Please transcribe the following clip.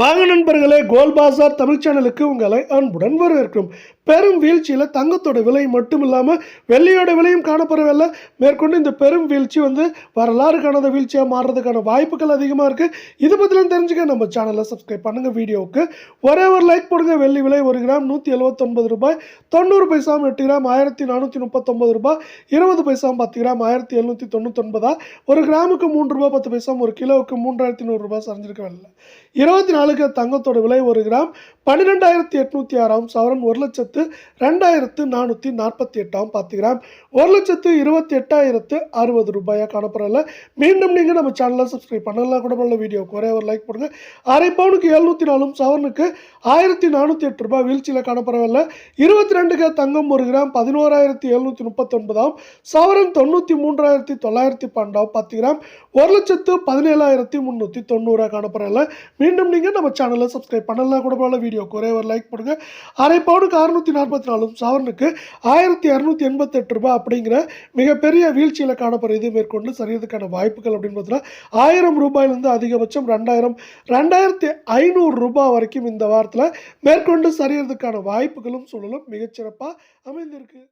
வாங்க நண்பர்களே கோல் பாசார் தமிழ் சேனலுக்கு உங்களை அன்புடன் வரவேற்கும் பெரும் வீழ்ச்சியில் தங்கத்தோட விலை மட்டும் இல்லாமல் வெள்ளியோட விலையும் காணப்படவில்லை. மேற்கொண்டு இந்த பெரும் வீழ்ச்சி வந்து வரலாறு காணாத வீழ்ச்சியாக மாறுறதுக்கான வாய்ப்புகள் அதிகமாக இருக்குது இது பற்றிலாம் தெரிஞ்சுக்க நம்ம சேனலை சப்ஸ்கிரைப் பண்ணுங்கள் வீடியோவுக்கு. ஒரே ஒரு லைக் போடுங்க. வெள்ளி விலை ஒரு கிராம் நூற்றி எழுபத்தொன்பது ரூபாய். தொண்ணூறு பைசாம் எட்டு கிராம் ஆயிரத்தி நானூற்றி முப்பத்தொம்பது ரூபாய். இருபது பைசாம் பத்து கிராம் ஆயிரத்தி எழுநூற்றி தொண்ணூத்தொன்பதா? ஒரு கிராமுக்கு மூன்று ரூபாய் பத்து பைசாம் ஒரு கிலோவுக்கு மூன்றாயிரத்தி நூறுரூபா சரிஞ்சிருக்க வேலை இருபத்தி நாளுக்கு தங்கத்தோட விலை ஒரு கிராம் பன்னிரெண்டாயிரத்தி எட்நூற்றி ஆறாம் சவரன் ஒரு லட்சத்து ரெண்டாயிரத்து நானூற்றி நாற்பத்தி எட்டாம் பத்து கிராம். ஒரு லட்சத்து இருபத்தி எட்டாயிரத்து அறுபது ரூபாயாக காணப்படல மீண்டும் நீங்கள் நம்ம சேனலை சப்ஸ்கிரைப் பண்ணலாம் கூட நல்ல வீடியோ குறைய ஒரு லைக் போடுங்க. அரை பவுனுக்கு எழுநூற்றி நாலும் சவரனுக்கு ஆயிரத்தி நானூற்றி எட்டு ரூபாய் வீழ்ச்சியில் காணப்படவில்லை இருபத்தி ரெண்டுக்கு தங்கம் ஒரு கிராம் பதினோராயிரத்தி எழுநூற்றி முப்பத்தொன்பதாம் சவரன் தொண்ணூற்றி மூன்றாயிரத்தி தொள்ளாயிரத்தி பன்னெண்டாம் பத்து கிராம். ஒரு லட்சத்து பதினேழாயிரத்தி முந்நூற்றி தொண்ணூறாக காணப்படல மீண்டும் நீங்கள் நம்ம சேனலை சப்ஸ்கிரைப் பண்ணலாம் கூட போல வீடியோக்கு ஒரே ஒரு லைக் போடுங்க. அரை பவுனுக்கு அறுநூற்றி நாற்பத்தி நாலும் சவரனுக்கு ஆயிரத்தி இரநூத்தி எண்பத்தெட்டு ரூபாய் அப்படிங்கிற மிகப்பெரிய வீழ்ச்சியில் காணப்படுறது மேற்கொண்டு சரியதுக்கான வாய்ப்புகள் அப்படின்னு பார்த்தீங்கன்னா ஆயிரம் ரூபாயிலிருந்து அதிகபட்சம் ரெண்டாயிரம் ரெண்டாயிரத்தி ஐநூறு ரூபாய் வரைக்கும் இந்த வாரத்தில் மேற்கொண்டு சரியறதுக்கான வாய்ப்புகளும் சூழலும் மிகச்சிறப்பாக அமைந்திருக்கு.